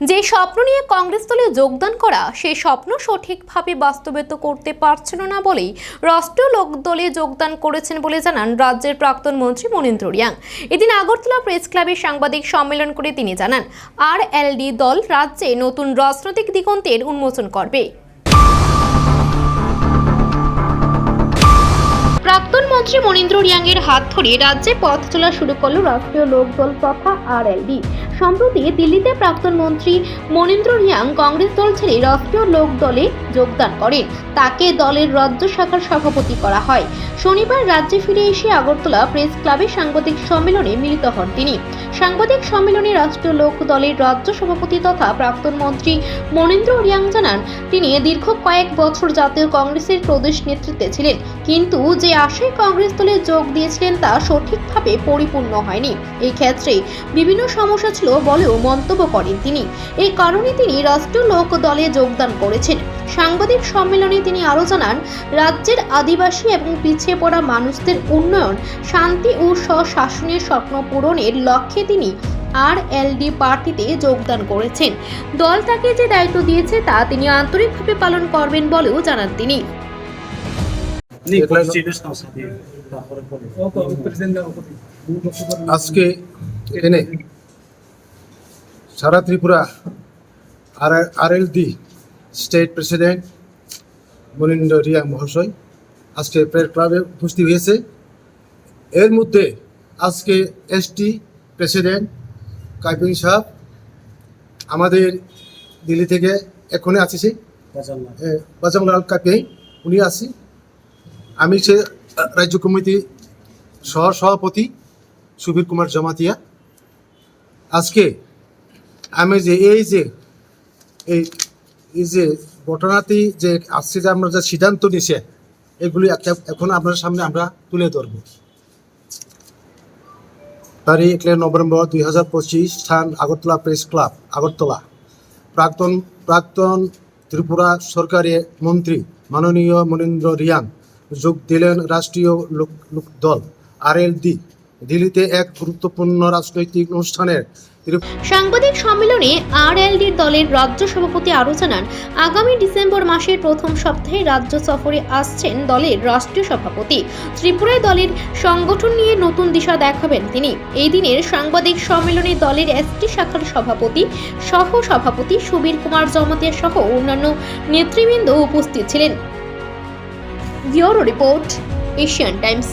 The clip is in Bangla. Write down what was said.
যে স্বপ্ন নিয়ে কংগ্রেস দলে যোগদান করা সেই স্বপ্ন সঠিকভাবে বাস্তবায়িত করতে পারছিল না বলেই রাষ্ট্রীয় লোক দলে যোগদান করেছেন বলে জানান রাজ্যের প্রাক্তন মন্ত্রী মনীন্দ্র রিয়াং। এদিন আগরতলা প্রেস ক্লাবে সাংবাদিক সম্মেলন করে তিনি জানান আর এলডি দল রাজ্যে নতুন রাজনৈতিক দিগন্তের উন্মোচন করবে। প্রাক্তন মন্ত্রী মনীন্দ্র রিয়াংয়ের হাত ধরে রাজ্যে পথ চলা শুরু করল রাষ্ট্রীয় লোকদল তথা আরএলডি। সম্প্রতি দিল্লিতে প্রাক্তন মন্ত্রী মনীন্দ্র রিয়াং কংগ্রেস দল ছেড়ে রাষ্ট্রীয় লোক দলে যোগদান করেন তাকে দলের রাজ্য শাখার সভাপতি করা হয়। শনিবার রাজ্যে ফিরে এসে আগরতলা প্রেস ক্লাবে সাংবাদিক সম্মেলনে মিলিত হন তিনি। সাংবাদিক সম্মেলনে রাষ্ট্রীয় লোক দলের রাজ্য সভাপতি তথা প্রাক্তন মন্ত্রী মনীন্দ্র রিয়াং জানান, তিনি দীর্ঘ কয়েক বছর জাতীয় কংগ্রেসের প্রদেশ নেতৃত্বে ছিলেন। কিন্তু যে আশায় কংগ্রেস দলে যোগ দিয়েছিলেন তা সঠিকভাবে পরিপূর্ণ হয়নি। এই ক্ষেত্রে বিভিন্ন সমস্যা ছিল ছিল বলেও মন্তব্য করেন তিনি। এই কারণে তিনি রাষ্ট্র লোক দলে যোগদান করেছেন। সাংবাদিক সম্মেলনে তিনি আরও জানান রাজ্যের আদিবাসী এবং পিছিয়ে পড়া মানুষদের উন্নয়ন শান্তি ও স্বশাসনের স্বপ্ন পূরণের লক্ষ্যে তিনি আর এলডি পার্টিতে যোগদান করেছেন। দল তাকে যে দায়িত্ব দিয়েছে তা তিনি আন্তরিকভাবে পালন করবেন বলেও জানান তিনি। আজকে এনে সারা ত্রিপুরা আর L D state president Manindra Riya মহাশয় আজকে প্রেয়ার ক্লাবে উপস্থিত হয়েছে। এর মধ্যে আজকে এসটি প্রেসিডেন্ট কাইপিং সাহেব আমাদের দিল্লি থেকে এখনই সে। বাজামলাল কাপিয়াই উনি আছি আমি সে রাজ্য কমিটি সহ সভাপতি সুবীর কুমার জমাতিয়া। আজকে আমি যে এই যে এই যে ঘটনাটি যে আজকে যে আমরা যে সিদ্ধান্ত নিছে, এগুলি এখন আপনার সামনে আমরা তুলে ধরব। তারিখ এক নভেম্বর দুই হাজার পঁচিশ, স্থান আগরতলা প্রেস ক্লাব, আগরতলা। প্রাক্তন প্রাক্তন ত্রিপুরা সরকারের মন্ত্রী মাননীয় মনীন্দ্র রিয়াং যোগ দিলেন রাষ্ট্রীয় লোক দল আর দিল্লিতে এক গুরুত্বপূর্ণ রাজনৈতিক অনুষ্ঠানের সাংবাদিক সম্মেলনে আরএলডির দলের রাজ্য সভাপতি আরও জানান, আগামী ডিসেম্বর মাসের প্রথম সপ্তাহে রাজ্য সফরে আসছেন দলের রাষ্ট্রীয় সভাপতি। ত্রিপুরায় দলের সংগঠন নিয়ে নতুন দিশা দেখাবেন তিনি। এই দিনের সাংবাদিক সম্মেলনে দলের এসটি শাখার সভাপতি, সহ সভাপতি সুবীর কুমার জমাতিয়া সহ অন্যান্য নেতৃবৃন্দ উপস্থিত ছিলেন। Report, Asian Times.